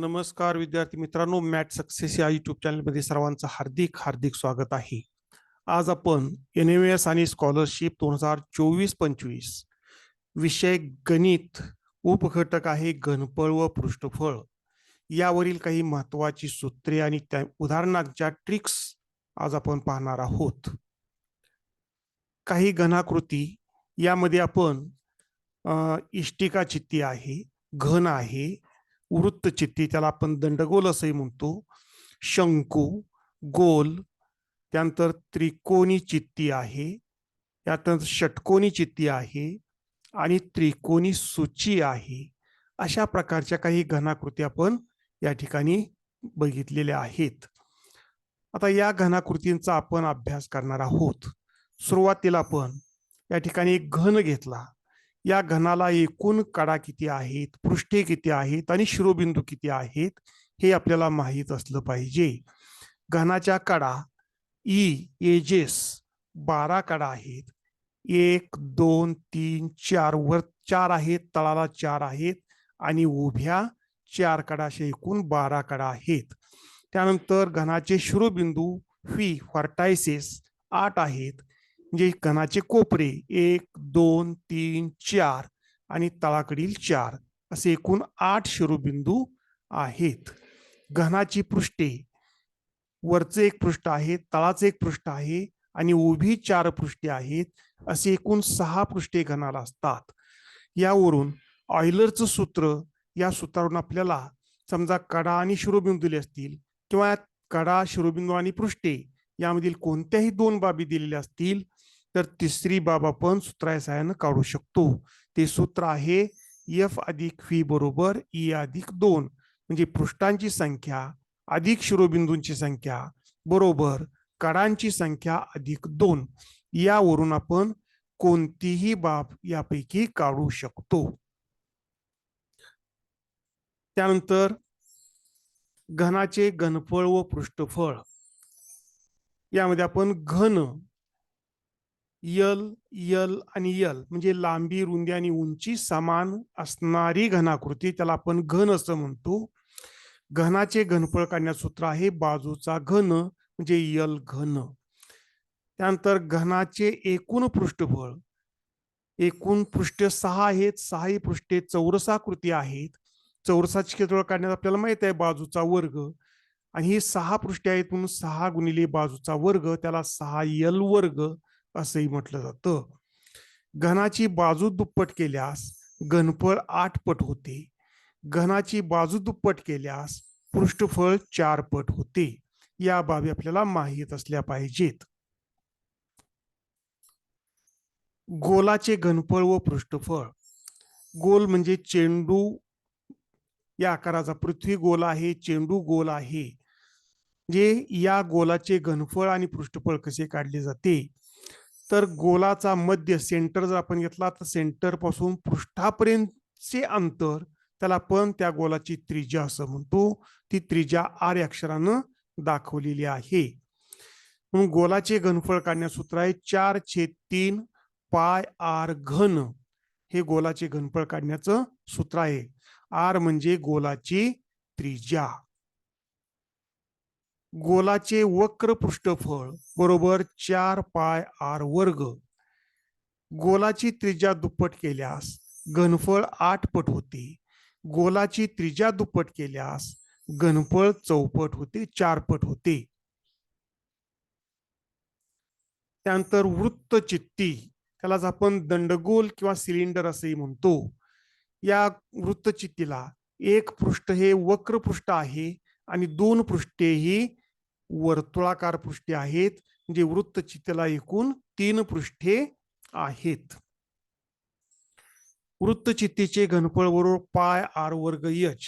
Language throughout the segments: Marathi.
नमस्कार विद्यार्थी मित्रांनो मॅट सक्सेस या युट्यूब चॅनलमध्ये सर्वांचं हार्दिक हार्दिक स्वागत आहे. आज आपण एन एम एस आणि स्कॉलरशिप दोन हजार चोवीस पंचवीस विषय गणित उपघटक आहे घनफळ व पृष्ठफळ. यावरील काही महत्वाची सूत्रे आणि त्या उदाहरणांच्या ट्रिक्स आज आपण पाहणार आहोत. काही घनाकृती यामध्ये आपण इष्टिका चित्ती आहे घन आहे वृत्तचित्ती त्याला आपण दंडगोल असंही म्हणतो. शंकू गोल त्यानंतर त्रिकोणी चित्ती आहे. त्यानंतर षटकोनी चित्ती आहे. आणि त्रिकोणी सूची आहे. अशा प्रकारच्या काही घनाकृती आपण या ठिकाणी बघितलेल्या आहेत. आता या घनाकृतींचा आपण अभ्यास करणार आहोत. सुरुवातीला आपण या ठिकाणी एक घन घेतला. या घनाला एकूण कडा किती आहेत पृष्ठे किती आहेत आणि शिरोबिंदू किती आहेत हे आपल्याला माहीत असलं पाहिजे. घनाच्या कडा ई एजेस बारा कडा आहेत. एक दोन तीन चार वर चार आहेत तळाला चार आहेत आणि उभ्या चार कडा असे एकूण बारा कडा आहेत. त्यानंतर घनाचे शिरोबिंदू फी फर्टायसेस आठ आहेत. म्हणजे घनाचे कोपरे एक दोन तीन चार आणि तळाकडील चार असे एकूण आठ शिरोबिंदू आहेत. घनाची पृष्ठे वरचे एक पृष्ठ आहे तळाचे एक पृष्ठ आहे आणि उभी चार पृष्ठे आहेत असे एकूण सहा पृष्ठे घनाला असतात. यावरून ऑयलरचं सूत्र या सूत्रावरून आपल्याला समजा कडा आणि शिरोबिंदू दिले असतील किंवा कडा शिरोबिंदू आणि पृष्ठे यामधील कोणत्याही दोन बाबी दिलेल्या असतील तर तिसरी बाब आपण सूत्राच्या सहाय्यानं काढू शकतो. ते सूत्र आहे एफ अधिक फी बरोबर ई अधिक दोन. म्हणजे पृष्ठांची संख्या अधिक शिरोबिंदूंची संख्या बरोबर कडांची संख्या अधिक दोन. यावरून आपण कोणतीही बाब यापैकी काढू शकतो. त्यानंतर घनाचे घनफळ व पृष्ठफळ. यामध्ये आपण घन यल यल आणि यल. म्हणजे लांबी रुंदी आणि उंची समान असणारी घनाकृती. त्याला आपण घन असं म्हणतो. घनाचे घनफळ काढण्याचं सूत्र आहे बाजूचा घन म्हणजे यल घन. त्यानंतर घनाचे एकूण पृष्ठफळ. एकूण पृष्ठ सहा आहेत. सहाही पृष्ठे चौरसाकृती आहेत. चौरसाचे क्षेत्रफळ काढण्यात आपल्याला माहीत आहे बाजूचा वर्ग. आणि ही सहा पृष्ठे आहेत म्हणून सहा गुणिले बाजूचा वर्ग त्याला सहा यल वर्ग. असंही म्हटलं जातं. घनाची बाजू दुप्पट केल्यास घनफळ आठ पट होते. घनाची बाजू दुप्पट केल्यास पृष्ठफळ चार पट होते. या बाबी आपल्याला माहीत असल्या पाहिजेत. गोलाचे घनफळ व पृष्ठफळ. गोल म्हणजे चेंडू. या आकाराचा पृथ्वी गोल आहे चेंडू गोल आहे. जे या गोलाचे घनफळ आणि पृष्ठफळ कसे काढले जाते? तर गोलाचा मध्य सेंटर जर आपण घेतला तर सेंटरपासून पृष्ठापर्यंतचे अंतर त्याला आपण त्या गोलाची त्रिज्या असं म्हणतो. ती त्रिज्या आर या अक्षरानं दाखवलेली आहे. म्हणून गोलाचे घनफळ काढण्याचं सूत्र आहे चार छेद तीन पाय आर घन. हे गोलाचे घनफळ काढण्याचं सूत्र आहे. आर म्हणजे गोलाची त्रिज्या. गोलाचे वक्र पृष्ठफळ बरोबर चार पाय आर वर्ग. गोलाची त्रिज्या दुप्पट केल्यास घनफळ आठ पट होते. गोलाची त्रिज्या दुप्पट केल्यास घनफळ चौपट होते चार पट होते. त्यानंतर वृत्त चित्ती त्यालाच आपण दंडगोल किंवा सिलेंडर असंही म्हणतो. या वृत्तचित्तीला एक पृष्ठ हे वक्र पृष्ठ आहे आणि दोन पृष्ठे ही वर्तुळाकार पृष्ठे आहेत म्हणजे वृत्तचित्तीला एकूण तीन पृष्ठे आहेत. वृत्तचित्तीचे घनफळ बरोबर पाय आर वर्ग यच.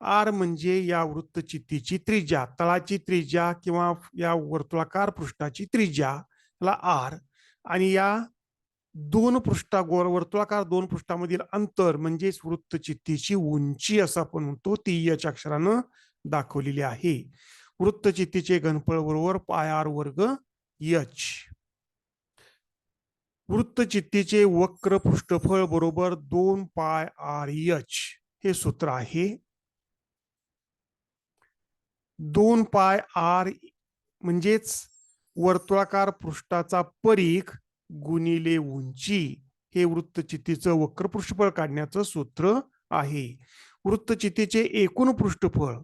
आर म्हणजे या वृत्तचित्तीची त्रिज्या तळाची त्रिज्या किंवा या वर्तुळाकार पृष्ठाची त्रिज्या त्याला आर. आणि या दोन पृष्ठा गोर वर्तुळाकार दोन पृष्ठामधील अंतर म्हणजेच वृत्तचित्तीची उंची असं आपण म्हणतो ती यच अक्षरानं दाखवलेली आहे. वृत्तचित्तीचे घनफळ बरोबर पाय आर वर्ग यच. वृत्तचित्तीचे वक्र पृष्ठफळ बरोबर दोन पाय आर यच. हे सूत्र आहे. दोन पाय आर म्हणजेच वर्तुळाकार पृष्ठाचा परीख गुणिले उंची. हे वृत्तचितीचं वक्र पृष्ठफळ काढण्याचं सूत्र आहे. वृत्तचित्तीचे एकूण पृष्ठफळ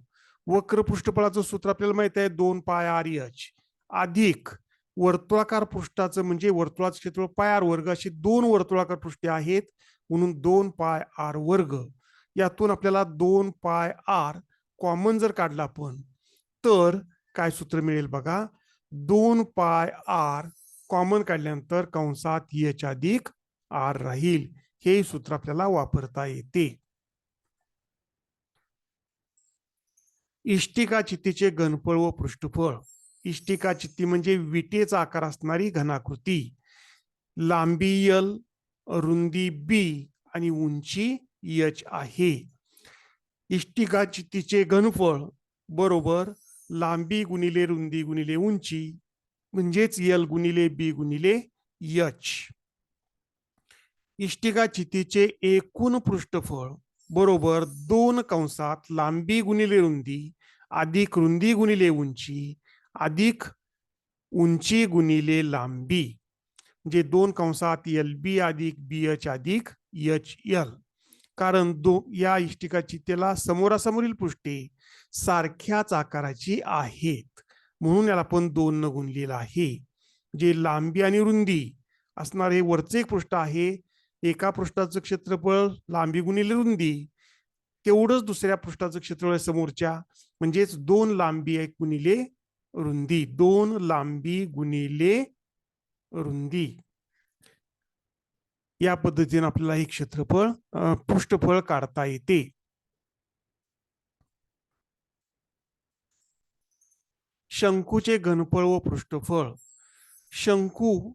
वक्र पृष्ठफळाचं सूत्र आपल्याला माहीत आहे दोन पाय आर एच. अधिक वर्तुळाकार पृष्ठाचं म्हणजे वर्तुळाचं क्षेत्रफळ पाय आर वर्ग अशी दोन वर्तुळाकार पृष्ठे आहेत म्हणून दोन पाय आर वर्ग. यातून आपल्याला दोन पाय आर कॉमन जर काढला आपण तर काय सूत्र मिळेल बघा? दोन पाय आर कॉमन काढल्यानंतर कंसात एच अधिक आर राहील. हे सूत्र आपल्याला वापरता येते. इष्टिका चित्तीचे घनफळ व पृष्ठफळ. इष्टिका चित्ती म्हणजे विटेचा आकार असणारी घनाकृती. लांबी यल रुंदी बी आणि उंची यच आहे. इष्टिका चित्तीचे घनफळ बरोबर लांबी गुणिले रुंदी गुणिले उंची म्हणजेच यल गुणिले बी गुणिले यच इष्टिका चित्तीचे एकूण पृष्ठफळ बरोबर दोन कंसात लांबी गुणिले रुंदी अधिक रुंदी गुणिले उंची अधिक उंची गुणिले लांबी जे दोन कंसात एल बी अधिक बी एच अधिक एच एल कारण दो या इष्टिकाची त्याला समोरासमोरील पृष्ठे सारख्याच आकाराची आहेत. म्हणून याला आपण दोन न गुणलेलं आहे. जे लांबी आणि रुंदी असणारे हे वरचे एक पृष्ठ आहे एका पृष्ठाचं क्षेत्रफळ लांबी गुणिले रुंदी तेवढंच दुसऱ्या पृष्ठाचं क्षेत्रफळ समोरच्या. म्हणजेच दोन लांबी एक गुणिले रुंदी. दोन लांबी गुणिले रुंदी. या पद्धतीने आपल्याला हे क्षेत्रफळ पृष्ठफळ काढता येते. शंकूचे घनफळ व पृष्ठफळ. शंकू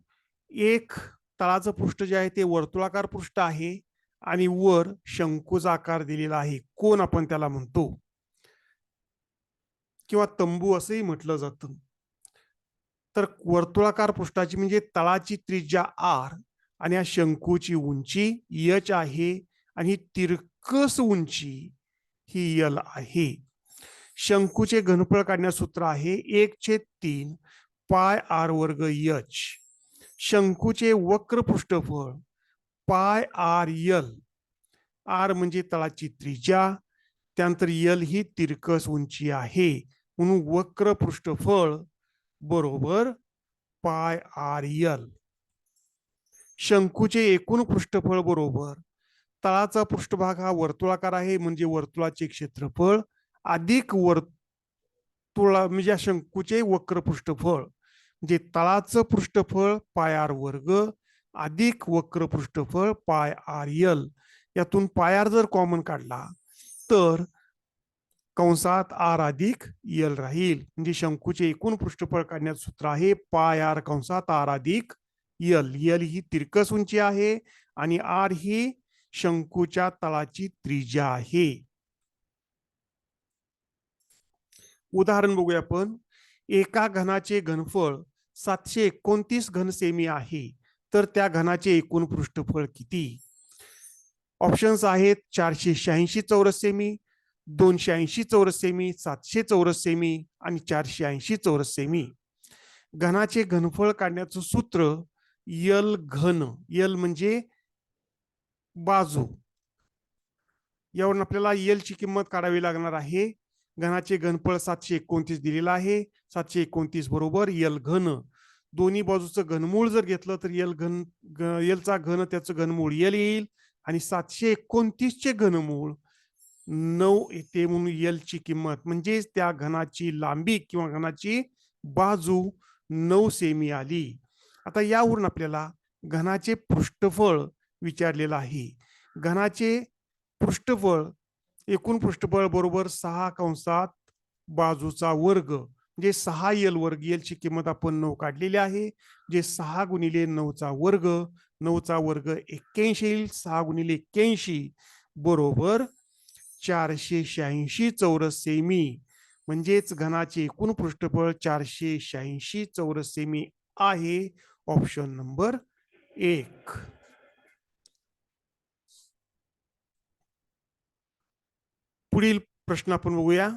एक तळाचं पृष्ठ जे आहे ते वर्तुळाकार पृष्ठ आहे आणि वर शंकूचा आकार दिलेला आहे. कोण आपण त्याला म्हणतो? किंवा तंबू असंही म्हटलं जातं. तर वर्तुळाकार पृष्ठाची म्हणजे तळाची त्रिज्या आर आणि या शंकूची उंची यच आहे आणि ही तिरकस उंची ही यल आहे. शंकूचे घनफळ काढण्यास सूत्र आहे एक छेद तीन पाय आर वर्ग यच. शंकूचे वक्र पृष्ठफळ पाय आर यल. आर म्हणजे तळाची त्रिज्या त्यानंतर यल ही तिरकस उंची आहे. म्हणून वक्र पृष्ठफळ बरोबर पाय आर यल शंकूचे एकूण पृष्ठफळ बरोबर. तळाचा पृष्ठभाग हा वर्तुळाकार आहे म्हणजे वर्तुळाचे क्षेत्रफळ. अधिक वर्तुळा म्हणजे शंकूचे वक्र पृष्ठफळ म्हणजे तळाचं पृष्ठफळ पाय आर वर्ग अधिक वक्र पृष्ठफळ पाय आर यल यातून पायार जर कॉमन काढला तर कंसात आर अधिक यल राहील. म्हणजे शंकूचे एकूण पृष्ठफळ काढण्याचं सूत्र आहे पाय आर कंसात आर अधिक यल यल ही तिरकस उंची आहे आणि आर ही शंकूच्या तळाची त्रिज्या आहे. उदाहरण बघूया आपण. एका घनाचे घनफळ सातशे एकोणतीस घन सेमी आहे. तर त्या घनाचे एकूण पृष्ठफळ किती? ऑप्शन्स आहेत चारशे शहाऐंशी चौरस सेमी दोनशे ऐंशी चौरस सेमी सातशे चौरस सेमी आणि चारशे ऐंशी चौरस सेमी घनाचे घनफळ काढण्याचं सूत्र यल घन. यल म्हणजे बाजू. यावरून आपल्याला यल ची किंमत काढावी लागणार आहे. घनाचे घनफळ सातशे एकोणतीस दिलेलं आहे. सातशे एकोणतीस बरोबर यल घन. दोन्ही बाजूचं घनमूळ जर घेतलं तर यल घन यलचा घन त्याचं घनमूळ यल येईल. आणि सातशे एकोणतीसचे घनमूळ नऊ येते म्हणून एलची किंमत. म्हणजेच त्या घनाची लांबी किंवा घनाची बाजू नऊ सेमी आली. आता यावरून आपल्याला घनाचे पृष्ठफळ विचारलेलं आहे. घनाचे पृष्ठफळ एकूण पृष्ठफळ बरोबर सहा कंसात बाजूचा वर्ग म्हणजे सहा यल वर्ग एलची किंमत आपण नऊ काढलेली आहे. जे सहा गुणिले नऊचा वर्ग नऊचा वर्ग एक्क्याऐंशी येईल सहा गुणिले एक्क्याऐंशी बरोबर चारशे शहाऐंशी चौरस सेमी. म्हणजेच घनाचे एकूण पृष्ठफळ चारशे शहाऐंशी चौरस सेमी आहे. ऑप्शन नंबर एक. पुढील प्रश्न आपण बघूया.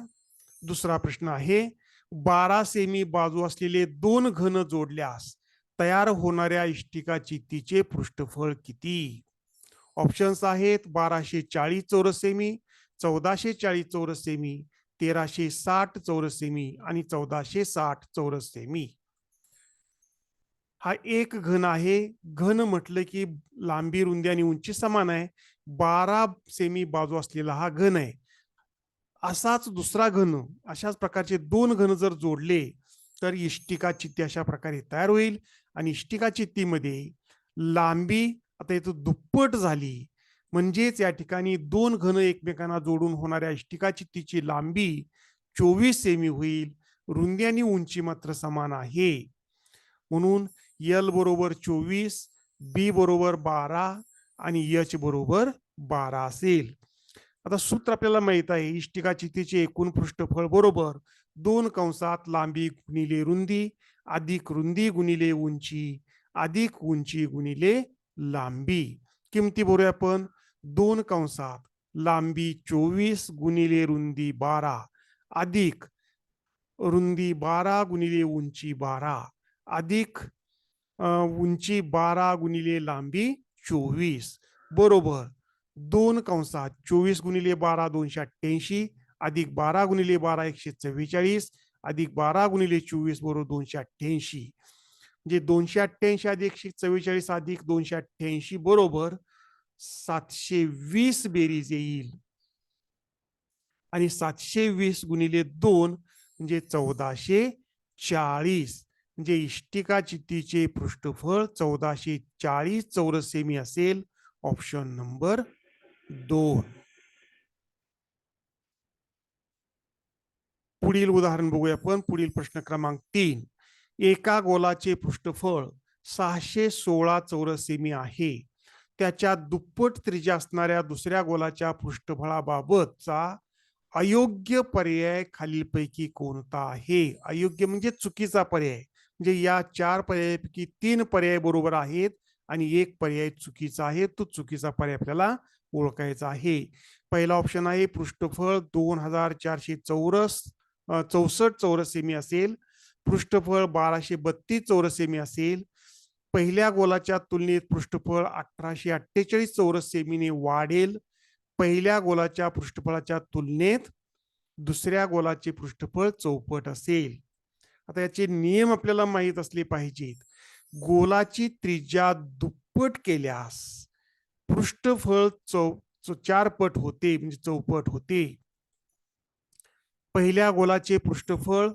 दुसरा प्रश्न आहे बारा सेमी बाजू असलेले दोन घन जोडल्यास तयार होणाऱ्या इष्टिकाची तिचे पृष्ठफळ किती? ऑप्शन्स आहेत बाराशे चाळीस चौरस सेमी चौदाशे चाळीस चौरस सेमी तेराशे साठ चौरस सेमी आणि चौदाशे साठ चौरस सेमी हा एक घन आहे. घन म्हटलं की लांबी रुंदी आणि उंची समान आहे. बारा सेमी बाजू असलेला हा घन आहे. असाच दुसरा घन अशाच प्रकारचे दोन घन जर जोडले तर इष्टिका चित्ती अशा प्रकारे तयार होईल. आणि इष्टिका चित्तीमध्ये लांबी आता इथं दुप्पट झाली. म्हणजेच या ठिकाणी दोन घन एकमेकांना जोडून होणाऱ्या इष्टिका चित्तीची लांबी चोवीस सेमी होईल. रुंदी आणि उंची मात्र समान आहे. म्हणून यल बरोबर चोवीस बी बरोबर बारा आणि यच बरोबर बारा असेल. आता सूत्र आपल्याला माहीत आहे इष्टिका चित्तीचे एकूण पृष्ठफळ बरोबर दोन कंसात लांबी गुणिले रुंदी अधिक रुंदी गुणिले उंची अधिक उंची गुणिले लांबी. किमती बोलूया आपण? दोन कंसात लांबी चोवीस गुणिले रुंदी बारा अधिक रुंदी बारा गुणिले उंची बारा अधिक उंची बारा गुणिले लांबी चोवीस. बरोबर दोन कंसात चोवीस गुणिले बारा दोनशे अठ्ठ्याऐंशी अधिक बारा गुणिले बारा एकशे चव्वेचाळीस अधिक बारा गुणिले चोवीस बरोबर दोनशे अठ्ठ्याऐंशी. म्हणजे दोनशे अठ्ठ्याऐंशी अधिक एकशे चव्वेचाळीस अधिक दोनशे अठ्ठ्याऐंशी बरोबर सातशे वीस बेरीज येईल. आणि सातशे वीस गुणिले दोन म्हणजे चौदाशे चाळीस. म्हणजे इष्टिका चित्तीचे पृष्ठफळ चौदाशे चाळीस चौरस सेमी असेल. ऑप्शन नंबर दोन. पुढील उदाहरण बघूया आपण. पुढील प्रश्न क्रमांक तीन. एका गोलाचे पृष्ठफळ सहाशे सोळा चौरस सेमी आहे. त्याच्या दुप्पट त्रिज्या असणाऱ्या दुसऱ्या गोलाच्या पृष्ठफळाबाबतचा अयोग्य पर्याय खालीलपैकी कोणता आहे? अयोग्य म्हणजे चुकीचा पर्याय. म्हणजे या चार पर्यायापैकी तीन पर्याय बरोबर आहेत आणि एक पर्याय चुकीचा आहे. तो चुकीचा पर्याय आपल्याला ओळखायचा आहे. पहिला ऑप्शन आहे पृष्ठफळ दोन हजार चारशे चौरस. चौसष्ट चौरस सेमी असेल पृष्ठफळ बाराशे बत्तीस चौरस सेमी असेल. पहिल्या गोलाच्या तुलनेत पृष्ठफळ अठराशे अठ्ठेचाळीस चौरस सेमीने वाढेल. पहिल्या गोलाच्या पृष्ठफळाच्या तुलनेत दुसऱ्या गोलाचे पृष्ठफळ चौपट असेल. आता याचे नियम आपल्याला माहीत असले पाहिजेत. गोलाची त्रिज्या दुप्पट केल्यास पृष्ठफळ चौ चौ- होते म्हणजे चौपट होते. पहिल्या गोलाचे पृष्ठफळ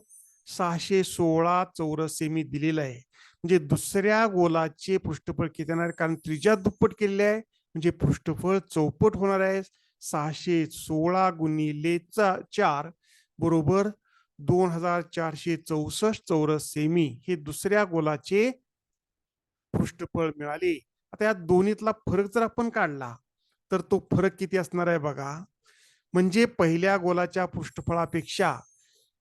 सहाशे सोळा चौरस सेमी दिलेलं आहे. म्हणजे दुसऱ्या गोलाचे पृष्ठफळ किती येणार आहे? कारण त्रिज्या दुप्पट केलेली आहे. म्हणजे पृष्ठफळ चौपट होणार आहे. सहाशे सोळा गुणिले चा- चार बरोबर दोन हजार चारशे चौसष्ट चौरस सेमी हे दुसऱ्या गोलाचे पृष्ठफळ मिळाले. आता या दोन्हीतला फरक जर आपण काढला तर तो फरक किती असणार आहे बघा? म्हणजे पहिल्या गोलाच्या पृष्ठफळापेक्षा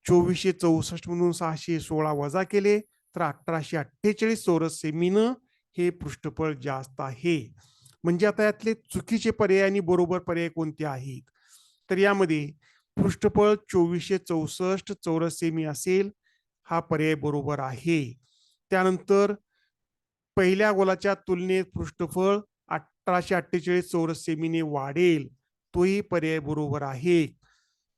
चोवीसशे चौसष्ट म्हणून सहाशे सोळा वजा केले तर अठराशे अठ्ठेचाळीस चौरस सेमीनं हे पृष्ठफळ जास्त आहे. म्हणजे आता यातले चुकीचे पर्याय आणि बरोबर पर्याय कोणते आहेत? तर यामध्ये पृष्ठफळ चोवीसशे चौसष्ट चौरस सेमी असेल हा पर्याय बरोबर आहे. त्यानंतर पहिल्या गोलाच्या तुलनेत पृष्ठफळ अठराशे अठ्ठेचाळीस चौरस सेमीने वाढेल. तोही पर्याय बरोबर आहे.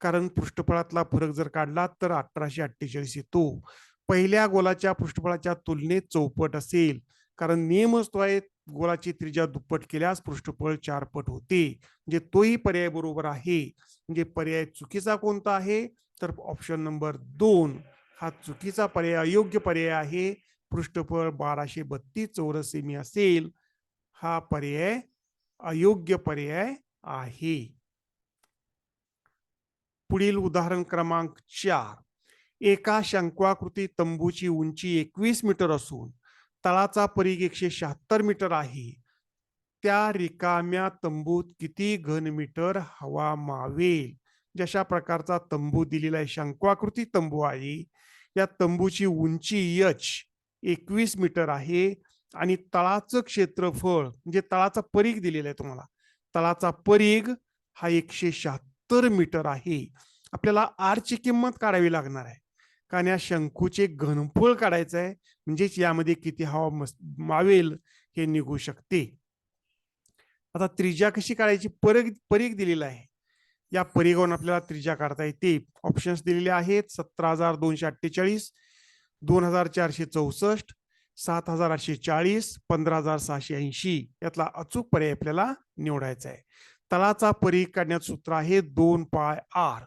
कारण पृष्ठफळातला फरक जर काढला तर अठराशे अठ्ठेचाळीस येतो. पहिल्या गोलाच्या पृष्ठफळाच्या तुलनेत चौपट असेल. कारण नियमच तो आहे गोलाची त्रिज्या दुप्पट केल्यास पृष्ठफळ चारपट होते. म्हणजे तोही पर्याय बरोबर आहे. म्हणजे पर्याय चुकीचा कोणता आहे? तर ऑप्शन नंबर दोन. हा चुकीचा पर्याय अयोग्य पर्याय आहे. पृष्ठफळ बाराशे बत्तीस चौरस सेमी असेल. हा पर्याय अयोग्य पर्याय आहे. पुढील उदाहरण क्रमांक चार. एका शंक्वाकृती तंबूची उंची एकवीस मीटर असून तळाचा परीघ एकशे शहात्तर मीटर आहे. त्या रिकाम्या तंबूत किती घन मीटर हवा मावेल? जशा प्रकारचा तंबू दिलेला आहे शंक्वाकृती तंबू आहे. या तंबूची उंची यच एकवीस मीटर आहे आणि तळाचं क्षेत्रफळ म्हणजे तळाचा परीघ दिलेला आहे तुम्हाला तळाचा परीघ हा एकशे शहात्तर मीटर आहे. आपल्याला आरची किंमत काढावी लागणार आहे. कारण या शंकूचे घनफोळ काढायचं आहे. म्हणजेच यामध्ये किती हवा मावेल हे निघू शकते. आता त्रिज्या कशी काढायची? परीघ परीघ दिलेला आहे. या परीघावरून आपल्याला त्रिज्या काढता येते. ऑप्शन्स दिलेले आहेत सतरा हजार दोनशे अठ्ठेचाळीस दोन हजार चारशे चौसष्ट सात हजार आठशे चाळीस पंधरा हजार सहाशे ऐंशी यातला अचूक पर्याय आपल्याला निवडायचा आहे. तळाचा परीघ काढण्याचं सूत्र आहे दोन पाय आर.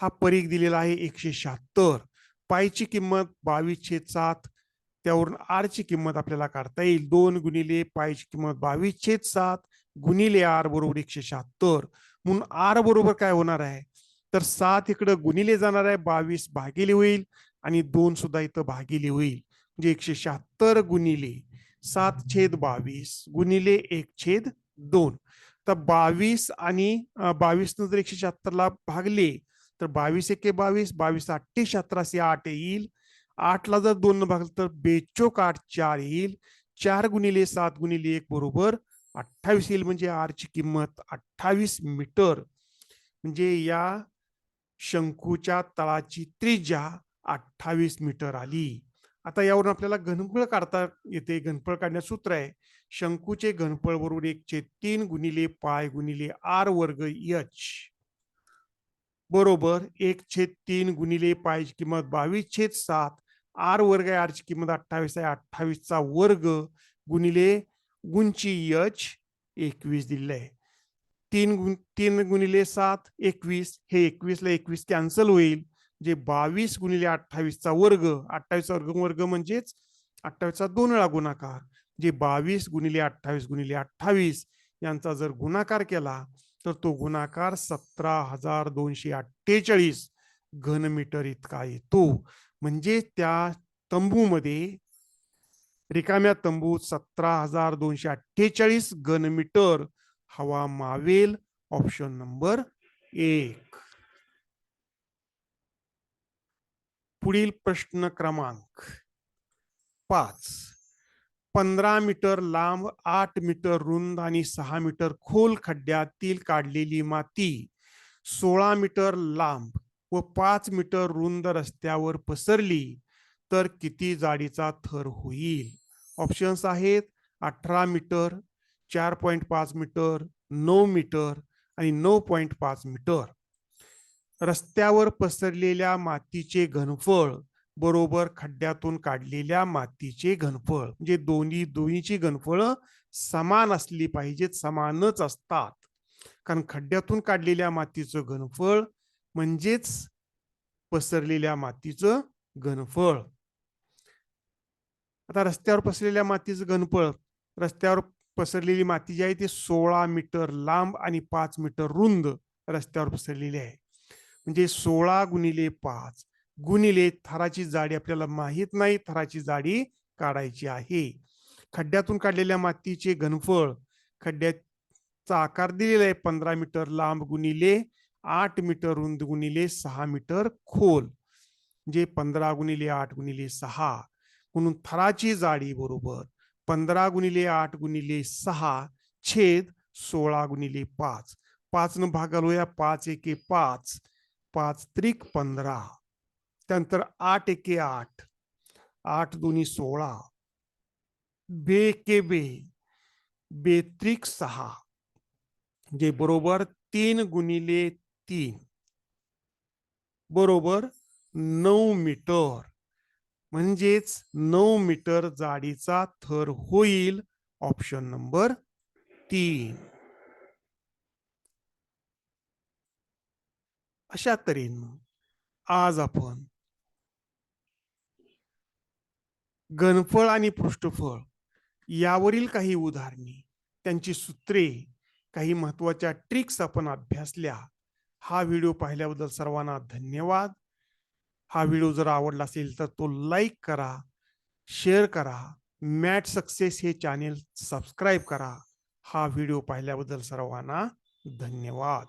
हा परीघ दिलेला आहे एकशे शहात्तर. पायची किंमत बावीसशे सात. त्यावरून आर ची किंमत आपल्याला काढता येईल. दोन गुणिले पायची किंमत बावीस छेद सात गुणिले आर बरोबर एकशे शहात्तर. म्हणून आर बरोबर काय होणार आहे? तर सात इकडं गुणिले जाणार आहे बावीस भागिले होईल आणि दोन सुद्धा इथं भागिले होईल. म्हणजे एकशे शहात्तर गुणिले सात छेद बावीस गुणिले एक छेद दोन. तर बावीस आणि बावीस न जर एकशे शहात्तरला भागले तर बावीस एके बावीस बावीस अठ्ठे शहात्तराशे आठ येईल. आठला जर दोन भागलं तर बेचोक आठ चार येईल. चार गुणिले सात गुणिले एक बरोबर अठ्ठावीस येईल म्हणजे आरची किंमत अठ्ठावीस मीटर. म्हणजे या शंकूच्या तळाची त्रिज्या अठ्ठावीस मीटर आली. आता यावरून आपल्याला घनफळ काढता येते. घनफळ काढण्यास सूत्र आहे शंकूचे घनफळ बरोबर एक छेद तीन गुणिले पाय गुणिले आर वर्ग यच. बरोबर एक छेद तीन गुणिले पायची किंमत बावीस छेद सात आर वर्ग आहे आरची किंमत अठ्ठावीस आहे अठ्ठावीसचा वर्ग गुणिले गुंची यच एकवीस दिलेलं आहे. तीन गुण तीन गुणिले सात एकवीस हे एकवीसला एकवीस कॅन्सल होईल. जे बावीस गुणिले अठ्ठावीसचा वर्ग अठ्ठावीसचा वर्ग वर्ग म्हणजेच अठ्ठावीसचा दोन वेळा गुणाकार. जे बावीस गुणिले अठ्ठावीस गुणिले अठ्ठावीस यांचा जर गुणाकार केला तर तो गुणाकार सतरा हजार दोनशे अठ्ठेचाळीस घनमीटर इतका येतो. म्हणजे त्या तंबूमध्ये रिकाम्या तंबूत सतरा हजार दोनशे अठ्ठेचाळीस घनमीटर हवा मावेल ऑप्शन नंबर एक. पुढील प्रश्न क्रमांक पाच. पंधरा मीटर लांब आठ मीटर रुंद आणि सहा मीटर खोल खड्ड्यातील काढलेली माती सोळा मीटर लांब व पाच मीटर रुंद रस्त्यावर पसरली तर किती जाडीचा थर होईल? ऑप्शन्स आहेत अठरा मीटर चार पॉईंट पाच मीटर नऊ मीटर आणि नऊ पॉईंट पाच मीटर. रस्त्यावर पसरलेल्या मातीचे घनफळ बरोबर खड्ड्यातून काढलेल्या मातीचे घनफळ. म्हणजे दोन्ही दोन्हीची घनफळ समान असली पाहिजेत समानच असतात. कारण खड्ड्यातून काढलेल्या मातीचं घनफळ म्हणजेच पसरलेल्या मातीचं घनफळ. आता रस्त्यावर पसरलेल्या मातीचं घनफळ. रस्त्यावर पसरलेली माती जी आहे ती सोळा मीटर लांब आणि पाच मीटर रुंद रस्त्यावर पसरलेली आहे. म्हणजे सोळा गुणिले पाच. गुणिले थराची जाडी आपल्याला माहीत नाही थराची जाडी काढायची आहे. खड्ड्यातून काढलेल्या मातीचे घनफळ खड्ड्याचा आकार दिलेला आहे पंधरा मीटर लांब गुणिले आठ मीटर रुंद गुणिले सहा मीटर खोल. म्हणजे पंधरा गुणिले आठ गुणिले सहा म्हणून थराची जाडी बरोबर पंधरा गुणिले आठ गुणिले सहा छेद सोळा गुणिले पाच. पाच न भाग घालूया पाच एके पाच. पाच त्रिक पंधरा. त्यानंतर आठ एके आठ. आठ दोन्ही सोळा. बे के बे. बेत्रिक सहा. जे बरोबर तीन गुणिले तीन. बरोबर नऊ मीटर. म्हणजेच नऊ मीटर जाडीचा थर होईल. ऑप्शन नंबर तीन. अशा तऱ्हेनं आज आपण घनफळ आणि पृष्ठफळ यावरील काही उदाहरणे त्यांची सूत्रे काही महत्त्वाच्या ट्रिक्स आपण अभ्यासल्या हा व्हिडिओ पाहिल्याबद्दल सर्वांना धन्यवाद. हा व्हिडिओ जर आवडला असेल तर तो लाईक करा शेअर करा मॅट सक्सेस हे चॅनेल सबस्क्राईब करा. हा व्हिडिओ पाहिल्याबद्दल सर्वांना धन्यवाद.